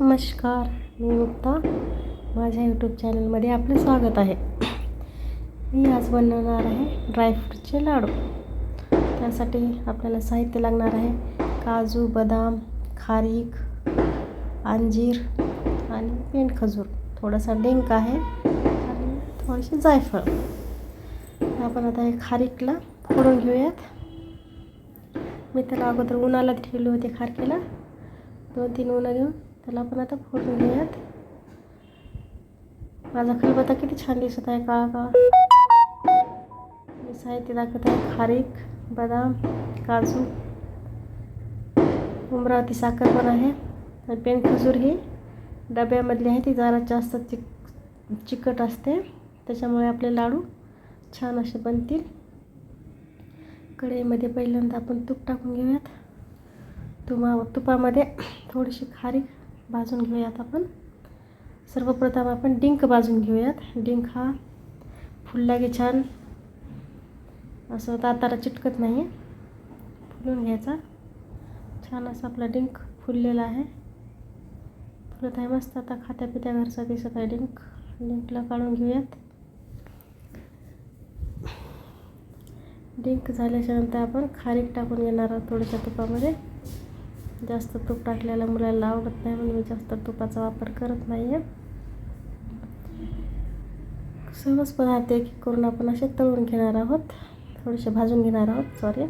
नमस्कार मी मुक्ता. माझ्या यूट्यूब चॅनलमध्ये आपले स्वागत आहे. मी आज बनवणार आहे ड्रायफ्रूटचे लाडू. त्यासाठी आपल्याला साहित्य लागणार आहे. काजू बदाम खारीक अंजीर आणि पेंड खजूर थोडासा डिंक आहे आणि थोडेसे जायफळ. आपण आता हे खारीकला फोडून घेऊयात. मी त्याला अगोदर उन्हाला ठेवले होते खारकेला. दोन तीन उन्हा घेऊन त्याला आपण आता फोडून घेऊयात. माझा खलबत्ता किती छान दिसत आहे काळा काळा. मी साहित्य दाखवत आहे खारीक बदाम काजू. उमरावती साखर पण आहे. आणि पेन खजूर ही डब्यामधली आहे ती जरा जास्त चिक चिकट असते. त्याच्यामुळे आपले लाडू छान असे बनतील. कढईमध्ये पहिल्यांदा आपण तूप टाकून घेऊयात. तुमा तुपामध्ये थोडीशी खारीक भाजून घेऊयात आपण. सर्वप्रथम आपण डिंक भाजून घेऊयात. डिंक हा फुलला की छान असं दाताला चिटकत नाही फुलून घ्यायचा. छान असा आपला डिंक फुललेला आहे. फुलत आहे मस्त आता खात्या पित्या घरचा दिसत आहे डिंक. डिंकला काढून घेऊयात. डिंक झाल्याच्यानंतर आपण खारीक टाकून घेणार आहोत थोड्याशा तुपामध्ये. जास्त तूप टाकलेल्या मुलाला आवडत नाही म्हणून मी जास्त तुपाचा वापर करत नाही आहे सहज पदार्थ एक करून आपण असे तळून घेणार आहोत. थोडेसे भाजून घेणार आहोत सॉरी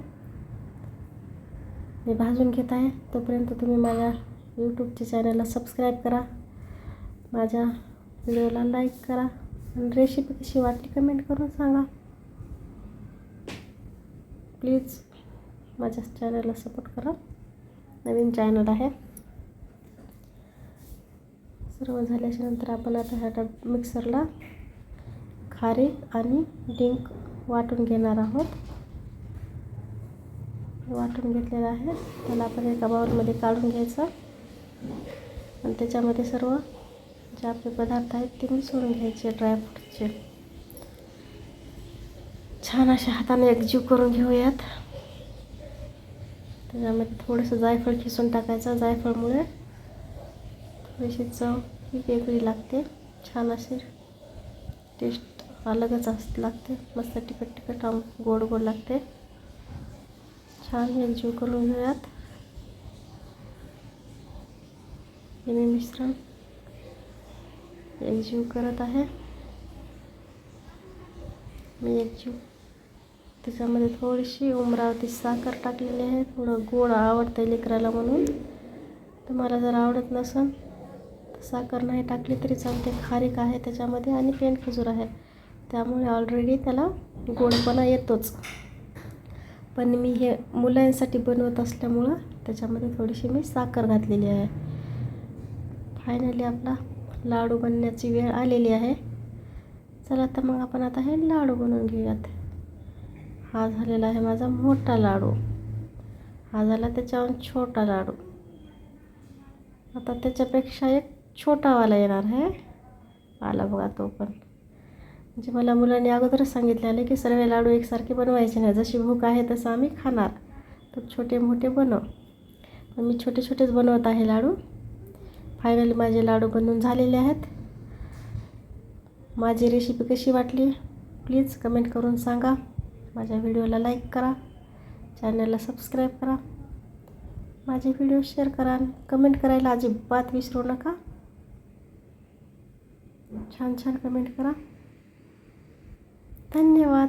मी भाजून घेत आहे. तोपर्यंत तुम्ही माझ्या यूट्यूबच्या चॅनलला सबस्क्राईब करा. माझ्या व्हिडिओला लाईक करा. आणि रेसिपी कशी वाटली कमेंट करून सांगा. प्लीज माझ्या चॅनलला सपोर्ट करा. नवीन चॅनल आहे. सर्व झाल्याच्यानंतर आपण आता ह्या मिक्सरला खारी आणि डिंक वाटून घेणार आहोत. वाटून घेतलेलं आहे. त्याला आपण एका बाउलमध्ये काढून घ्यायचं. आणि त्याच्यामध्ये सर्व जे आपले पदार्थ आहेत ते मिसळून घ्यायचे ड्रायफ्रूटचे छान अशा हाताने एकजीव करून घेऊयात. त्याच्यामध्ये थोडंसं जायफळ खिसून टाकायचं. जायफळमुळे थोडीशी चव ही वेगळी लागते. छान अशी टेस्ट अलगच असं लागते. मस्त तिखट तिखट आम गोड गोड लागते. छान एकजीव करून घेऊयात. हे मी मिश्रण एकजीव करत आहे. मी एकजीव त्याच्यामध्ये थोडीशी उमरावती साखर टाकलेली आहे. थोडं गोड आवडतं लेकराला म्हणून. तुम्हाला जर आवडत नसेल तर साखर नाही टाकली तरी चालते खारीक आहे त्याच्यामध्ये आणि पेन खजूर आहे. त्यामुळे ऑलरेडी त्याला गोडपणा येतोच. पण मी हे मुलांसाठी बनवत असल्यामुळं त्याच्यामध्ये थोडीशी मी साखर घातलेली आहे. फायनली आपला लाडू बनण्याची वेळ आलेली आहे. चला तर मग आपण आता हे लाडू बनवून घेऊयात. हा झालेला आहे माझा मोठा लाडू. हा झाला त्याच्याहून छोटा लाडू. आता त्याच्यापेक्षा एक छोटावाला येणार आहे. आला बघा तो पण. म्हणजे मला मुलांनी अगोदरच सांगितलेलं की सर्व लाडू एकसारखे बनवायचे नाही. जशी भूक आहे तसं आम्ही खाणार. तर छोटे मोठे बनव. पण मी छोटे छोटेच बनवत आहे लाडू. फायनली माझे लाडू बनवून झालेले आहेत. माझी रेसिपी कशी वाटली? प्लीज कमेंट करून सांगा. माझ्या व्हिडिओला लाईक करा चॅनलला सबस्क्राईब करा माझे व्हिडिओ शेअर करा आणि कमेंट करायला अजिबात विसरू नका. छान छान कमेंट करा. धन्यवाद.